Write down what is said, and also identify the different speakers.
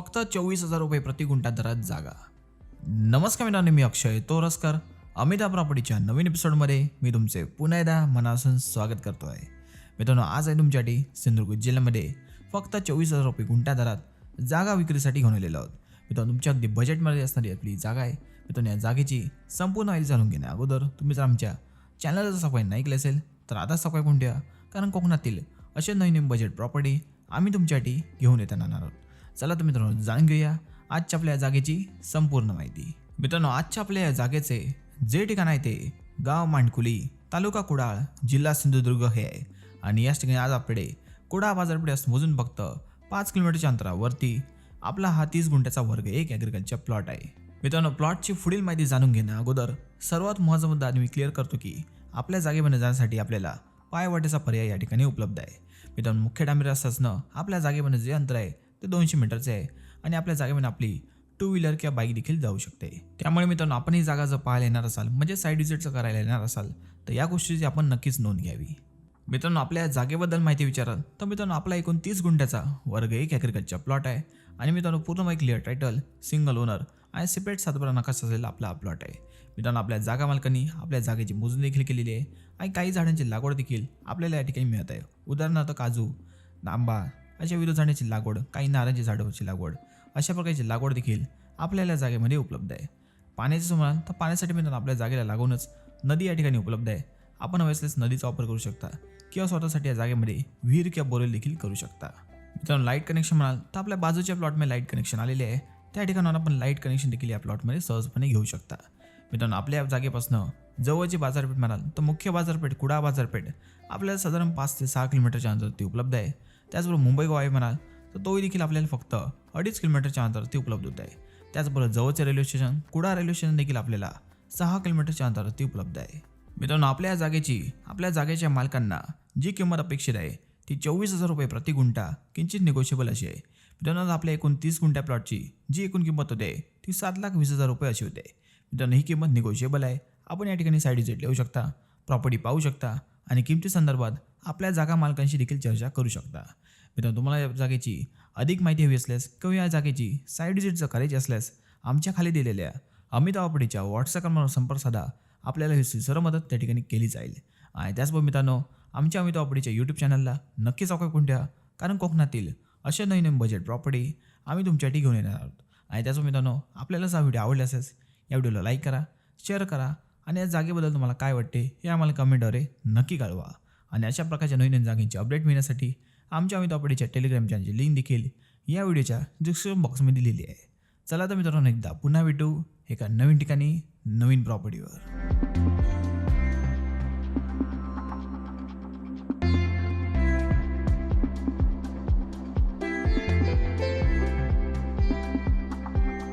Speaker 1: फक्त चोवीस हजार रुपये प्रति गुंठा दरात जागा. नमस्कार मित्रांनो मी अक्षय तोरसकर. अमिता प्रॉपर्टीच्या नवीन एपिसोडमध्ये मी तुमचे पुन्हा एकदा मनासून स्वागत करतो आहे मित्रांनो आज आहे तुमच्यासाठी सिंधुदुर्ग जिल्ह्यामध्ये फक्त चोवीस हजार रुपये गुंठा दरात जागा विक्रीसाठी घेऊन आलेलो आहोत. मित्रांनो तुमच्या अगदी बजेटमध्ये असणारी आपली जागा आहे. मित्रांनो या जागेची संपूर्ण माहिती जाणून घेण्या अगोदर तुम्ही जर आमच्या चॅनलला जर सबस्क्राईब नाही केलं असेल तर आता सबस्क्राईब करून ठेवा. कारण कोकणातील असे नवीन बजेट प्रॉपर्टी आम्ही तुमच्यासाठी घेऊन येताना आहोत. चला तर मित्रांनो जाणून घेऊया आजच्या आपल्या जागेची संपूर्ण माहिती. मित्रांनो आजच्या आपल्या या जागेचे जे ठिकाण आहे ते गाव मांडकुली तालुका कुडाळ जिल्हा सिंधुदुर्ग हे आहे. आणि याच ठिकाणी आज आपल्याकडे कुडाळ बाजारपेठ मोजून फक्त पाच किलोमीटरच्या अंतरावरती आपला हा तीस गुंठ्याचा वर्ग एक ॲग्रिकल्चर प्लॉट आहे. मित्रांनो प्लॉटची पुढील माहिती जाणून घेण्या अगोदर सर्वात महत्त्वाचा मुद्दा आम्ही क्लिअर करतो की आपल्या जागेमध्ये जाण्यासाठी आपल्याला पायवाटेचा पर्याय या ठिकाणी उपलब्ध आहे. मित्रांनो मुख्य डांबरी रस्ता असणं आपल्या जागेमध्ये जे अंतर आहे ते दोनशे मीटरचे आहे. आणि आपल्या जागेमध्ये आपली टू व्हीलर किंवा बाईक देखील जाऊ शकते. त्यामुळे मित्रांनो आपण ही जागा जर पाहायला येणार असाल म्हणजे साईड विजिटचं करायला येणार असाल तर या गोष्टीची आपण नक्कीच नोंद घ्यावी. मित्रांनो आपल्या जागेबद्दल माहिती विचाराल तर मित्रांनो आपला एकूण तीस गुंठ्याचा वर्ग एक ॲग्रिकल्चर प्लॉट आहे. आणि मित्रांनो पूर्ण एक क्लिअर टायटल सिंगल ओनर आणि सेपरेट सातबारा नकाश असलेला आपला प्लॉट आहे. मित्रांनो आपल्या जागा मालकांनी आपल्या जागेची मोजणी देखील केलेली आहे. आणि काही झाडांची लागवड देखील आपल्याला या ठिकाणी मिळत आहे. उदाहरणार्थ काजू आंबा अशा विविध झाडांची लागवड काही नारंजी झाडांची लागवड अशा प्रकारची लागवड देखील आपल्याला जागेमध्ये उपलब्ध आहे. पाण्याचं सुमार तर पाण्यासाठी मित्रांनो आपल्या जागेला लागूनच नदी या ठिकाणी उपलब्ध आहे. आपण हवे नदीचा वापर करू शकता किंवा स्वतःसाठी या जागेमध्ये विहीर किंवा बोरेल देखील करू शकता. मित्रांनो लाइट कनेक्शन म्हणाल तर आपल्या बाजूच्या प्लॉटमध्ये लाइट कनेक्शन आलेले आहे. त्या ठिकाणावर आपण लाइट कनेक्शन देखील या प्लॉटमध्ये सहजपणे घेऊ शकता. मित्रांनो आपल्या जागेपासून जवळची बाजारपेठ म्हणाल तर मुख्य बाजारपेठ कुडा बाजारपेठ आपल्याला साधारण पाच ते सहा किलोमीटरच्या अंतरावरती उपलब्ध आहे. त्याचबरोबर मुंबई गोवा म्हणाल तर तोही देखील आपल्याला फक्त अडीच किलोमीटरच्या अंतरावरती उपलब्ध होत आहे. त्याचबरोबर जवळचे railway station Kuda railway station देखील आपल्याला सहा किलोमीटरच्या अंतरावरती उपलब्ध आहे. मित्रांनो आपल्या जागेची आपल्या जागेच्या मालकांना जी किंमत अपेक्षित आहे ती चोवीस हजार रुपये प्रति गुंठा किंचित निगोशिएबल अशी आहे. मित्रांनो आपल्या एकूण तीस गुंठ्या प्लॉटची जी एकूण किंमत होते ती सात लाख वीस हजार रुपये अशी होते. मित्रांनो ही किंमत निगोशिएबल आहे. आपण या ठिकाणी साईड इजेट लिहू शकता प्रॉपर्टी पाहू शकता आणि किमती संदर्भात आपल्या जागा मालकांशी देखील चर्चा करू शकता. मित्रांनो तुम्हाला या जागेची अधिक माहिती हवी असल्यास किंवा या जागेची साईड विजिटचं करायची असल्यास आमच्या खाली दिलेल्या अमित आवडीच्या व्हॉट्सअप क्रमांकावर संपर्क साधा. आपल्याला ही सर्व मदत त्या ठिकाणी केली जाईल. आणि त्याचबरोबर मित्रांनो आमच्या अमित आवडीच्या यूट्यूब चॅनलला नक्कीच कोण ठेवा कारण कोकणातील असे नवीन नवीन बजेट प्रॉपर्टी आम्ही तुमच्यासाठी घेऊन येणार आहोत. आणि त्याचबरोबर मित्रांनो आपल्याला हा व्हिडिओ आवडला असेल या व्हिडिओला लाईक करा शेअर करा आणि या जागेबद्दल तुम्हाला काय वाटते हे आम्हाला कमेंटद्वारे नक्की कळवा. आणि अशा प्रकारच्या नवीन नवीन अपडेट मिळण्यासाठी आमच्या अमित आवडीच्या टेलिग्राम चॅनलची लिंक देखील या व्हिडिओच्या डिस्क्रिप्शन बॉक्समध्ये दिलेली आहे. चला तर मित्रांनो एकदा पुन्हा भेटू एका नवीन ठिकाणी नवीन प्रॉपर्टीवर